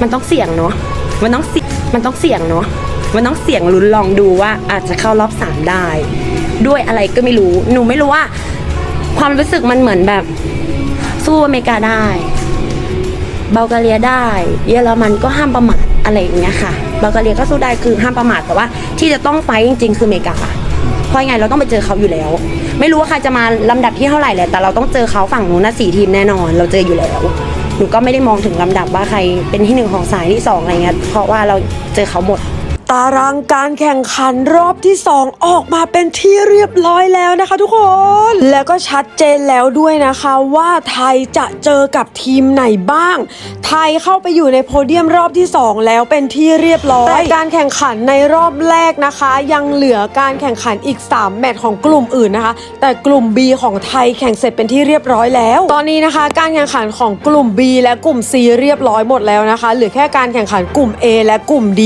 มันต้องเสี่ยงเนาะมันต้องเสี่ยมันต้องเสี่ยงเนาะมันต้องเสี่ยงลุ้นลองดูว่าอาจจะเข้ารอบสามได้ ด้วยอะไรก็ไม่รู้หนูไม่รู้ว่า ความรู้สึกมันเหมือนแบบสู้อเมริกาได้เบลกาเรียได้ เยอรมันก็ห้ามประมาทอะไรอย่างเงี้ยค่ะเบลกาเรียก็สู้ได้คือห้ามประมาทแต่ว่า ที่จะต้องไฟท์จริง ๆ คืออเมริกาเพราะยังไงเราต้องไปเจอเขาอยู่แล้ว ไม่รู้ว่าใครจะมาลำดับที่เท่าไหร่แหละแต่เราต้องเจอเขาฝั่งนู้นนะสี่ทีมแน่นอน เราเจออยู่แล้ว หนูก็ไม่ได้มองถึงลำดับว่าใครเป็นที่หนึ่งของสายที่สองอะไรเงี้ยเพราะว่าเราเจอเขาหมด ตารางการแข่งขันรอบที่ 2 ออกมาเป็นที่เรียบร้อยแล้วนะคะ ทุกคน แล้วก็ชัดเจนแล้วด้วยนะคะว่าไทยจะเจอกับทีมไหนบ้าง ไทยเข้าไปอยู่ในโพเดียมรอบที่ 2 แล้วเป็นที่เรียบร้อยแต่การแข่งขันในรอบแรกนะคะ ยังเหลือการแข่งขันอีก 3 แมตช์ของกลุ่มอื่นนะคะ แต่กลุ่ม B ของไทยแข่งเสร็จเป็นที่เรียบร้อยแล้ว ตอนนี้นะคะ การแข่งขันของกลุ่ม B และกลุ่ม C เรียบร้อยหมดแล้วนะคะเหลือแค่การแข่งขันกลุ่ม A และกลุ่ม D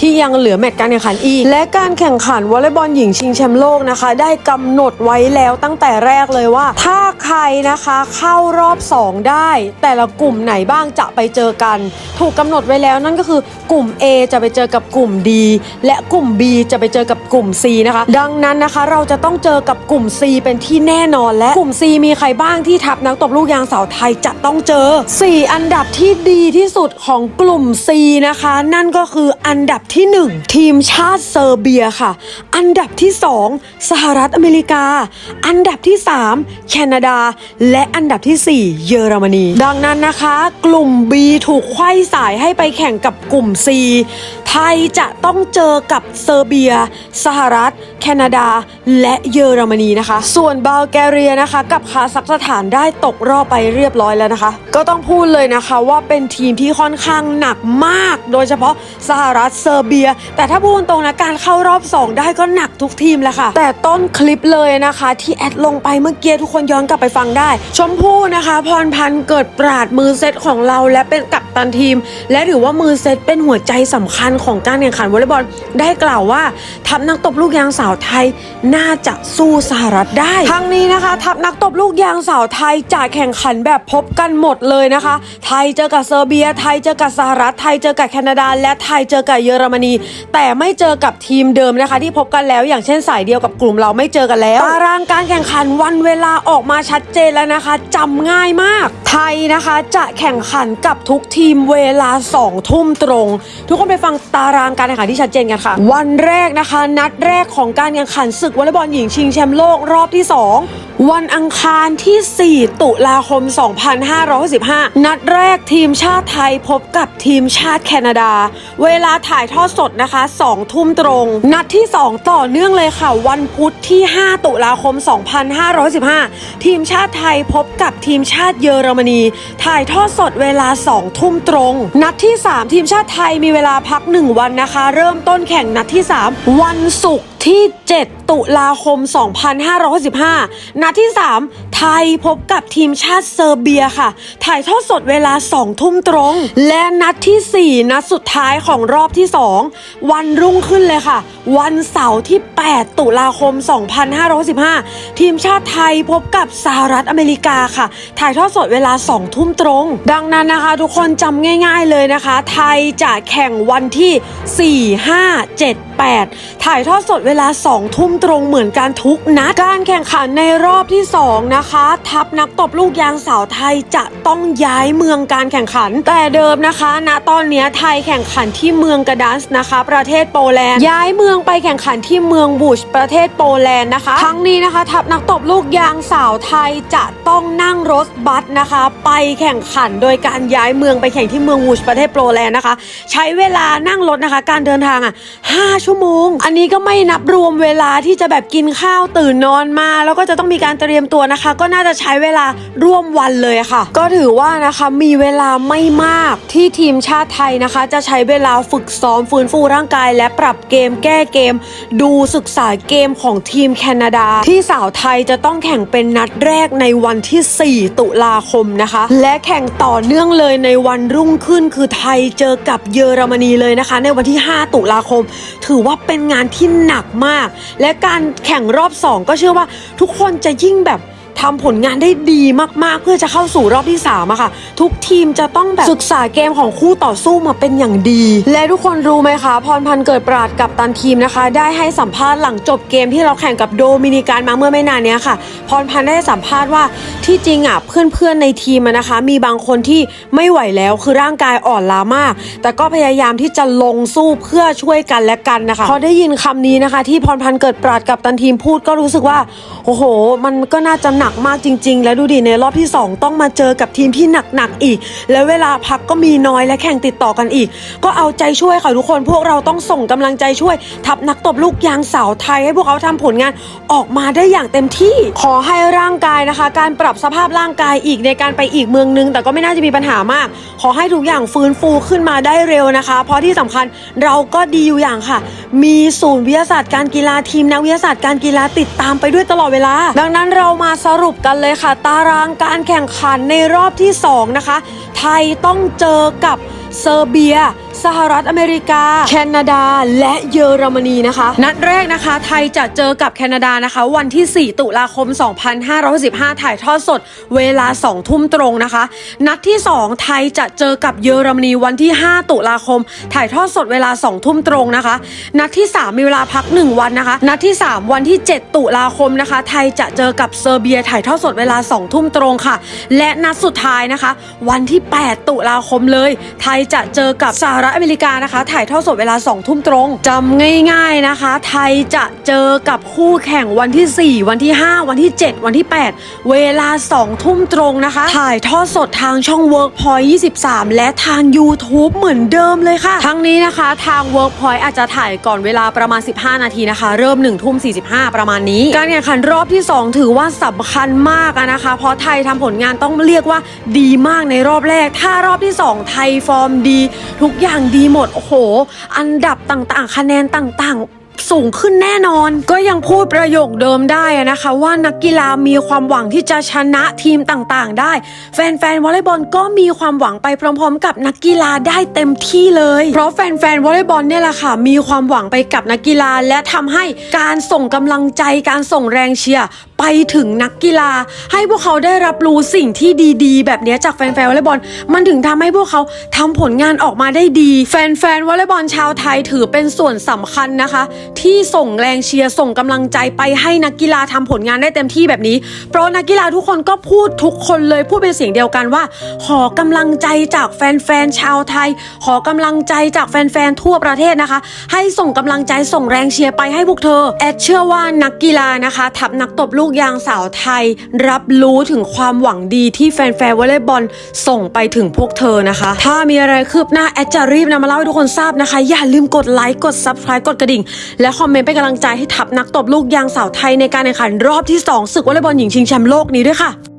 ที่ยังเหลือแมตช์การแข่งขันอีก และการแข่งขันวอลเลย์บอลหญิงชิงแชมป์โลกนะคะ ได้กำหนดไว้แล้วตั้งแต่แรกเลยว่า ถ้าใครนะคะเข้ารอบ 2 ได้ แต่ละกลุ่มไหนบ้างจะไปเจอกัน ถูกกำหนดไว้แล้วนั่นก็คือกลุ่ม A จะไปเจอกับกลุ่ม D และกลุ่ม B จะไปเจอกับกลุ่ม C นะคะ ดังนั้นนะคะเราจะต้องเจอกับกลุ่ม C เป็นที่แน่นอนและกลุ่ม C มีใครบ้างที่ทัพนักตบลูกยางสาวไทยจะต้องเจอ 4 อันดับที่ดีที่สุดของกลุ่ม C นะคะ นั่นก็คืออันดับที่ 1ทีมชาติเซอร์เบียค่ะ อันดับที่ 2 สหรัฐอเมริกา อันดับที่ 3 แคนาดา และอันดับทีสี่ 4 เยอรมนี ดังนั้นนะคะ กลุ่ม B ถูกไขว้สายให้ไปแข่งกับกลุ่ม C ไทยจะต้องเจอกับเซอร์เบีย สหรัฐ แคนาดา และเยอรมนีนะคะ ส่วนบัลแกเรียนะคะ กับคาซัคสถานได้ตกรอบไปเรียบร้อยแล้วนะคะ ก็ต้องพูดเลยนะคะว่าเป็นทีมที่ค่อนข้างหนักมาก โดยเฉพาะสหรัฐเซอร์เบียแต่ถ้าพูดตรงๆนะการเข้ารอบ 2 ได้ก็หนักทุกทีมแหละค่ะ แต่ต้นคลิปเลยนะคะ ที่แอดลงไปเมื่อกี้ทุกคนย้อนกลับไปฟังได้ ชมพู่นะคะ พรพันธ์เกิดปราดมือเซตของเราและเป็นกัปตันทีม และถือว่ามือเซตเป็นหัวใจสำคัญของการแข่งขันวอลเลย์บอลได้กล่าวว่าทัพนักตบลูกยางสาวไทยน่าจะสู้สหรัฐได้ทั้งนี้นะคะ ทัพนักตบลูกยางสาวไทยจะแข่งขันแบบพบกันหมดเลยนะคะ ไทยเจอกับเซอร์เบีย ไทยเจอกับสหรัฐไทยเจอกับแคนาดา และไทยเจอกับเยอรมนีแต่ไม่เจอกับทีมเดิมนะคะ ที่พบกันแล้วอย่างเช่นสายเดียวกับกลุ่มเราไม่เจอกันแล้วตารางการแข่งขันวันเวลาออกมาชัดเจนแล้วนะคะจำง่ายมาก ไทยนะคะจะแข่งขันกับทุกทีมเวลา2ทุ่มตรง ทุกคนไปฟังตารางการแข่งขันที่ชัดเจนกันค่ะ วันแรกนะคะ นัดแรกของการแข่งขันศึกวอลเลย์บอลหญิงชิงแชมป์โลกรอบที่ 2วันอังคารที่ 4 ตุลาคม 2565 นัดแรกทีมชาติไทยพบกับทีมชาติแคนาดา เวลาถ่ายทอดสดนะคะ 2 ทุ่มตรง นัดที่ 2 ต่อเนื่องเลยค่ะ วันพุธที่ 5 ตุลาคม 2515 ทีมชาติไทยพบกับทีมชาติเยอรมนี ถ่ายทอดสดเวลา 2 ทุ่มตรง นัดที่ 3 ทีมชาติไทยมีเวลาพัก 1 วันนะคะ เริ่มต้นแข่งนัดที่ 3 วันศุกร์ ที่ 7 ตุลาคม 2565นัดที่ 3 ไทยพบกับทีมชาติเซอร์เบียค่ะ ถ่ายทอดสดเวลา 2 ทุ่มตรง และนัดที่ 4 นัดสุดท้ายของรอบที่ 2 วันรุ่งขึ้นเลยค่ะ วันเสาร์ที่ 8 ตุลาคม 2565 ทีมชาติไทยพบกับสหรัฐอเมริกาค่ะ ถ่ายทอดสดเวลา 2 ทุ่มตรง ดังนั้นนะคะ ทุกคนจำง่าย ๆเลยนะคะ ไทยจะแข่งวันที่ 4 5 7 8 ถ่ายทอดสดเวลา 2 ทุ่มตรงเหมือนกันทุกนัด การแข่งขันในรอบที่ 2 นะคะ ทัพนักตบลูกยางสาวไทยจะต้องย้ายเมืองการแข่งขัน แต่เดิมนะคะณตอนนี้ไทยแข่งขันที่เมืองกระดันส์นะคะ ประเทศโปแลนด์ ย้ายเมืองไปแข่งขันที่เมืองบูชประเทศโปแลนด์นะคะทั้งนี้นะคะ ทัพนักตบลูกยางสาวไทยจะต้องนั่งรถบัสนะคะ ไปแข่งขันโดยการย้ายเมืองไปแข่งที่เมืองบูชประเทศโปแลนด์นะคะ ใช้เวลานั่งรถนะคะ การเดินทางอะ5ชั่วโมง อันนี้ก็ไม่นับรวมเวลาที่จะแบบกินข้าวตื่นนอนมา แล้วก็จะต้องมีการเตรียมตัวนะคะ ก็น่าจะใช้เวลาร่วมวันเลยค่ะ ก็ถือว่านะคะมีเวลาไม่มากที่ทีมชาติไทยนะคะ จะใช้เวลาฝึกซ้อมฟื้นฟูร่างกาย และปรับเกมแก้เกม ดูศึกษาเกมของทีมแคนาดา ที่สาวไทยจะต้องแข่งเป็นนัดแรกในวันที่ 4 ตุลาคมนะคะ และแข่งต่อเนื่องเลยในวันรุ่งขึ้นคือไทยเจอกับเยอรมนีเลยนะคะ ในวันที่ 5 ตุลาคม ถือว่าเป็นงานที่หนักมาก และการแข่งรอบ 2 ก็เชื่อว่าทุกคนจะยิ่งแบบ ทำผลงานได้ดีมากๆ เพื่อจะเข้าสู่รอบที่3อะค่ะ ทุกทีมจะต้องแบบศึกษาเกมของคู่ต่อสู้มาเป็นอย่างดี และทุกคนรู้ไหมคะ พรพันธ์เกิดปราดกับตันทีมนะคะ ได้ให้สัมภาษณ์หลังจบเกมที่เราแข่งกับโดมินิกันมาเมื่อไม่นานนี้ค่ะ พรพันธ์ได้สัมภาษณ์ว่าที่จริงอะเพื่อนๆในทีมนะคะ มีบางคนที่ไม่ไหวแล้วคือร่างกายอ่อนล้ามาก แต่ก็พยายามที่จะลงสู้เพื่อช่วยกันและกันนะคะพอได้ยินคำนี้นะคะ ที่พรพันธ์เกิดปราดกับตันทีมพูดก็รู้สึกว่าโอ้โห มันก็น่าจะหนักมากจริง ๆ แล้วดูดิในรอบที่ 2 ต้องมาเจอกับทีมที่หนักๆอีก แล้วเวลาพักก็มีน้อยและแข่งติดต่อกันอีก ก็เอาใจช่วยค่ะทุกคนพวกเราต้องส่งกำลังใจช่วย ทัพนักตบลูกยางสาวไทย ให้พวกเขาทำผลงานออกมาได้อย่างเต็มที่ ขอให้ร่างกายนะคะ การปรับสภาพร่างกายอีกในการไปอีกเมืองนึง แต่ก็ไม่น่าจะมีปัญหามาก ขอให้ทุกอย่างฟื้นฟูขึ้นมาได้เร็วนะคะ เพราะที่สำคัญเราก็ดีอยู่อย่างค่ะ มีศูนย์วิทยาศาสตร์การกีฬาทีมนักวิทยาศาสตร์การกีฬาติดตามไปด้วยตลอดเวลา ดังนั้นเรามาสรุปกันเลยค่ะ ตารางการแข่งขันในรอบที่ 2 นะคะ ไทยต้องเจอกับเซอร์เบีย สหรัฐอเมริกา แคนาดา และเยอรมนีนะคะ นัดแรกนะคะ ไทยจะเจอกับแคนาดานะคะ วันที่ 4 ตุลาคม 2515ถ่ายทอดสด เวลา 2 ทุ่มตรงนะคะ นัดที่ 2 ไทยจะเจอกับเยอรมนีวันที่ 5 ตุลาคม ถ่ายทอดสดเวลา 2 ทุ่มตรงนะคะ นัดที่ 3 มีเวลาพัก 1 วันนะคะ นัดที่ 3 วันที่ 7 ตุลาคมนะคะ ไทยจะเจอกับเซอร์เบียถ่ายทอดสดเวลา 2 ทุ่มตรงค่ะ และนัดสุดท้ายนะคะ วันที่ 8 ตุลาคมเลย ไทยจะเจอกับสหรัฐอเมริกานะคะ ถ่ายทอดสดเวลา2ทุ่มตรงจำง่าย ๆนะคะ ไทยจะเจอกับคู่แข่งวันที่ 4 วันที่ 5 วันที่ 7 วันที่ 8 เวลา2ทุ่มตรงนะคะ ถ่ายทอดสดทางช่อง Workpoint 23 และทาง YouTube เหมือนเดิมเลยค่ะ ทั้งนี้นะคะทาง Workpoint อาจจะถ่ายก่อนเวลาประมาณ 15 นาทีนะคะ เริ่ม1ทุ่ม45 ประมาณนี้ การแข่งขันรอบที่ 2 ถือว่าสำคัญมากนะคะ เพราะไทยทำผลงานต้องเรียกว่าดีมากในรอบแรก ถ้ารอบที่ 2 ไทยฟอร์มดี ทุกอย่างดีหมด โอ้โห อันดับต่างๆ คะแนนต่างๆ สูงขึ้นแน่นอน ก็ยังพูดประโยคเดิมได้นะคะ ว่านักกีฬามีความหวังที่จะชนะทีมต่างๆ ได้ แฟนๆวอลเลย์บอลก็มีความหวังไปพร้อม ๆ กับนักกีฬาได้เต็มที่เลย เพราะแฟนๆวอลเลย์บอลเนี่ยแหละค่ะ มีความหวังไปกับนักกีฬา และทำให้การส่งกำลังใจการส่งแรงเชียร์ไปถึงนักกีฬา ให้พวกเขาได้รับรู้สิ่งที่ดีๆ แบบนี้จากแฟนๆวอลเลย์บอลมันถึงทำให้พวกเขาทำผลงานออกมาได้ดี แฟนๆวอลเลย์บอลชาวไทยถือเป็นส่วนสำคัญนะคะที่ส่งแรงเชียร์ส่งกำลังใจไปให้นักกีฬาทำผลงานได้เต็มที่แบบนี้ เพราะนักกีฬาทุกคนก็พูดทุกคนเลยพูดเป็นเสียงเดียวกันว่า ขอกำลังใจจากแฟนๆชาวไทย ขอกำลังใจจากแฟนๆทั่วประเทศนะคะ ให้ส่งกำลังใจส่งแรงเชียร์ไปให้พวกเธอแอดเชื่อว่านักกีฬานะคะทัพนักตบลูกยางสาวไทย รับรู้ถึงความหวังดีที่แฟนๆวอลเลย์บอลส่งไปถึงพวกเธอนะคะ ถ้ามีอะไรคืบหน้าแอดจะรีบนำมาเล่าให้ทุกคนทราบนะคะ อย่าลืมกดไลค์กด subscribe กดกระดิ่งและคอมเมนต์เป็นกำลังใจให้ทัพนักตบลูกยางสาวไทยในการแข่งขันรอบที่ 2 ศึกวอลเลย์บอลหญิงชิงแชมป์โลกนี้ด้วยค่ะ